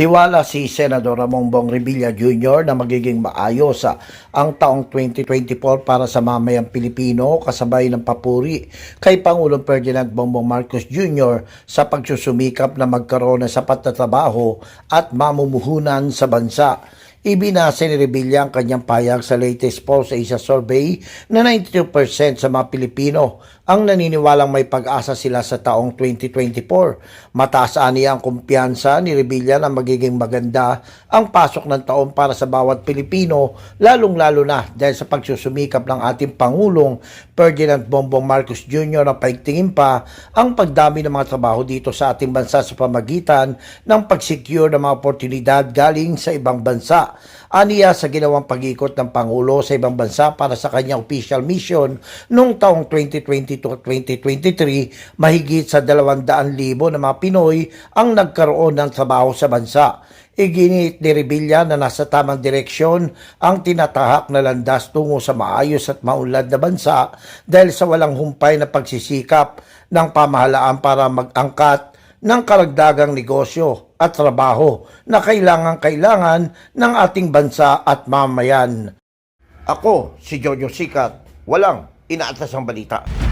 Tiwala si Senador Ramon Bong Revilla Jr. na magiging maayos ang taong 2024 para sa mamayang Pilipino kasabay ng papuri kay Pangulong Ferdinand Bongbong Marcos Jr. sa pagsusumikap na magkaroon ng sapat na trabaho at mamumuhunan sa bansa. Ibinasa ni Revilla ang kanyang payag sa latest poll sa isa survey na 92% sa mga Pilipino ang naniniwalang may pag-asa sila sa taong 2024. Mataas niya ang kumpiyansa ni Revilla na magiging maganda ang pasok ng taon para sa bawat Pilipino, lalong-lalo na dahil sa pagsusumikap ng ating Pangulong Ferdinand Bongbong Marcos Jr. na paigtingin pa ang pagdami ng mga trabaho dito sa ating bansa sa pamagitan ng pag-secure ng mga oportunidad galing sa ibang bansa. Aniya sa ginawang pag-ikot ng Pangulo sa ibang bansa para sa kanyang official mission noong taong 2022 at 2023, mahigit sa 200,000 na mga Pinoy ang nagkaroon ng trabaho sa bansa. Iginit ni Revilla na nasa tamang direksyon ang tinatahak na landas tungo sa maayos at maunlad na bansa dahil sa walang humpay na pagsisikap ng pamahalaan para mag-angkat ng karagdagang negosyo at trabaho na kailangan-kailangan ng ating bansa at mamayan. Ako, si Jojo Sikat, walang inaatas ang balita.